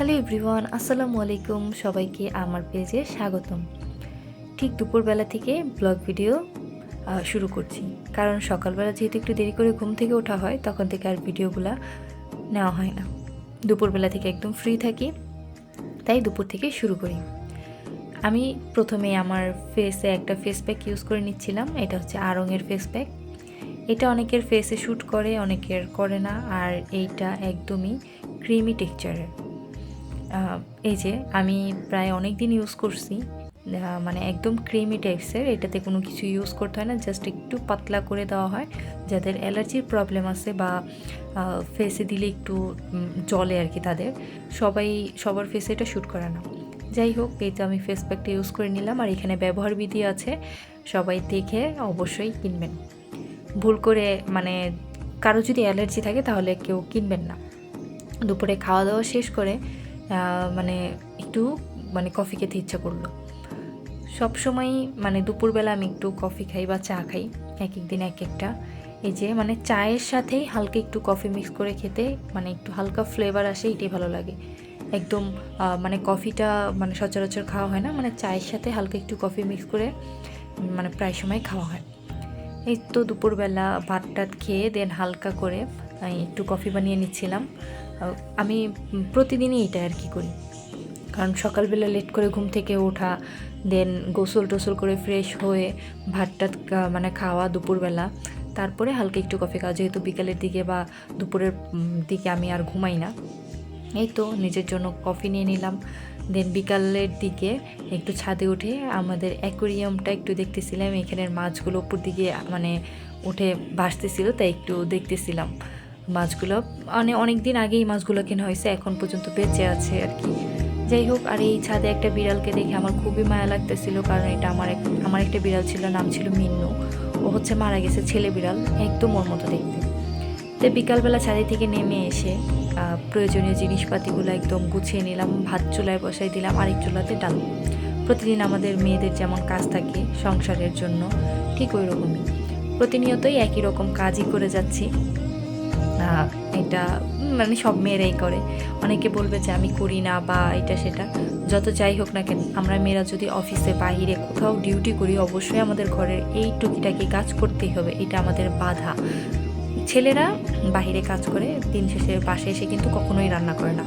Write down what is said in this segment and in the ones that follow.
Hello everyone, আসসালামু আলাইকুম সবাইকে আমার পেজে স্বাগতম। ঠিক দুপুরবেলা থেকে ব্লগ ভিডিও শুরু করছি। কারণ সকালবেলা যেহেতু একটু দেরি করে ঘুম থেকে ওঠা হয়, তখন থেকে আর ভিডিওগুলো নেওয়া হয় না। দুপুরবেলা থেকে একদম ফ্রি থাকি, তাই দুপুর থেকে শুরু করি। আমি প্রথমে আমার ফেসে একটা ফেস প্যাক ইউজ করে নিচ্ছিলাম, এটা হচ্ছে আরঙের ফেস প্যাক এটা অনেকের ফেসে শ্যুট করে, অনেকের করে না, আর এইটা একদমই ক্রিমি টেক্সচারের এই যে আমি প্রায় অনেক দিন ইউজ করছি মানে একদম ক্রিমি টাইপসের এটাতে কোনো কিছু ইউজ করতে হয় না জাস্ট একটু পাতলা করে দেওয়া হয়। যাদের অ্যালার্জির প্রবলেম আছে বা ফেসে দিলে একটু জলে আর কি তাদের, সবাই সবার ফেসে এটা শ্যুট করে না। যাই হোক, এই তো আমি ফেস প্যাকটা ইউজ করে নিলাম আর এখানে ব্যবহার বিধি আছে। সবাই দেখে অবশ্যই কিনবেন। ভুল করে মানে কারও যদি অ্যালার্জি থাকে তাহলে কেউ কিনবেন না। দুপুরে খাওয়া দাওয়া শেষ করে মানে একটু মানে কফি খেতে ইচ্ছা করল। সব সময় মানে দুপুরবেলা আমি একটু কফি খাই বা চা খাই, এক এক দিন এক একটা। এই যে মানে চায়ের সাথেই হালকা একটু কফি মিক্স করে খেতে মানে একটু হালকা ফ্লেভার আসে, এটাই ভালো লাগে। একদম মানে কফিটা মানে সচরাচর খাওয়া হয় না মানে চায়ের সাথে হালকা একটু কফি মিক্স করে মানে প্রায় সময় খাওয়া হয়। এই তো দুপুরবেলা ভাত টাত খেয়ে দেন হালকা করে একটু কফি বানিয়ে নিচ্ছিলাম। আমি প্রতিদিনই এটা আর কি করি। কারণ সকালবেলা লেট করে ঘুম থেকে ওঠা দেন গোসল টোসল করে ফ্রেশ হয়ে ভাত টাত মানে খাওয়া দুপুরবেলা। তারপরে হালকা একটু কফি খাওয়া, যেহেতু বিকালের দিকে বা দুপুরের দিকে আমি আর ঘুমাই না। এই তো নিজের জন্য কফি নিয়ে নিলাম। দেন বিকালের দিকে একটু ছাদে উঠে আমাদের অ্যাকোরিয়ামটা একটু দেখতেছিলাম। এখানের মাছগুলো উপর দিকে মানে উঠে ভাসতেছিল, তাই একটু দেখতেছিলাম। মাছগুলো মানে অনেক দিন আগেই মাছগুলো কেনা হয়েছে, এখন পর্যন্ত বেঁচে আছে আর কি। যাই হোক, আর এই ছাদে একটা বিড়ালকে দেখে আমার খুবই মায়া লাগতেছিল, কারণ এটা আমার এক আমার একটা বিড়াল ছিল, নাম ছিল মিন্নু। ও হচ্ছে মারা গেছে, ছেলে বিড়াল, একদম ওর মতো দেখতে। তো বিকালবেলা ছাদে থেকে নেমে এসে প্রয়োজনীয় জিনিসপাতিগুলো একদম গুছিয়ে নিলাম, ভাত চুলায় বসাই দিলাম, আরেক চুলাতে ডাল। প্রতিদিন আমাদের মেয়েদের যেমন কাজ থাকে সংসারের জন্য, ঠিক ওই রকমই। প্রতিনিয়তই একই রকম কাজই করে যাচ্ছি। এটা মানে সব মেয়েরাই করে। অনেকে বলবে যে আমি করি না বা এটা সেটা। যত যাই হোক না কেন, আমরা মেয়েরা যদি অফিসে, বাহিরে কোথাও ডিউটি করি, অবশ্যই আমাদের ঘরের এই টুকিটাকি কাজ করতেই হবে। এটা আমাদের বাধা। ছেলেরা বাইরে কাজ করে, দিন শেষে বাসায় এসে কিন্তু কখনোই রান্না করে না।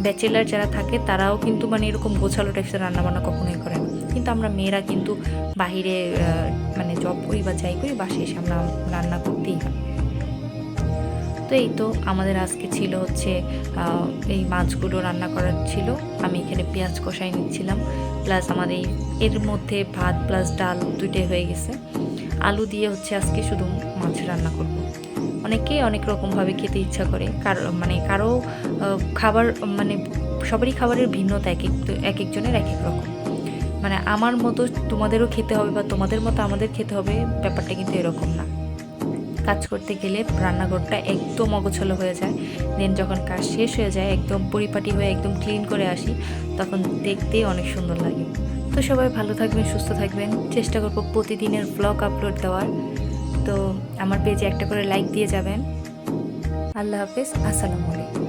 ব্যাচেলার যারা থাকে, তারাও কিন্তু মানে এরকম গোছালো টাইপসের রান্নাবান্না কখনোই করে না। কিন্তু আমরা মেয়েরা কিন্তু বাহিরে মানে জব করি বা যাই করি, বাসায় এসে আমরা রান্না করতেই হয়। তো এই তো আমাদের আজকে ছিল হচ্ছে এই মাছগুলো রান্না করার ছিল। আমি এখানে পেঁয়াজ কষাই নিচ্ছিলাম, প্লাস আমাদের এর মধ্যে ভাত প্লাস ডাল দুইটাই হয়ে গেছে। আলু দিয়ে হচ্ছে আজকে শুধু মাছ রান্না করব। অনেকেই অনেক রকমভাবে খেতে ইচ্ছা করে, কারও মানে কারও খাবার মানে সবারই খাবারের ভিন্নতা এক এক এক একজনের এক এক রকম। মানে আমার মতো তোমাদেরও খেতে হবে বা তোমাদের মতো আমাদের খেতে হবে, ব্যাপারটা কিন্তু এরকম না। কাজ করতে গেলে রান্নাঘরটা একদম অগোছলো হয়ে যায়। দেন যখন কাজ শেষ হয়ে যায়, একদম পরিপাটি হয়ে একদম ক্লিন করে আসি, তখন দেখতেই অনেক সুন্দর লাগে। তো সবাই ভালো থাকবেন, সুস্থ থাকবেন। চেষ্টা করব প্রতিদিনের ব্লগ আপলোড দেওয়ার। তো আমার পেজে একটা করে লাইক দিয়ে যাবেন। আল্লাহ হাফেজ, আসসালামু আলাইকুম।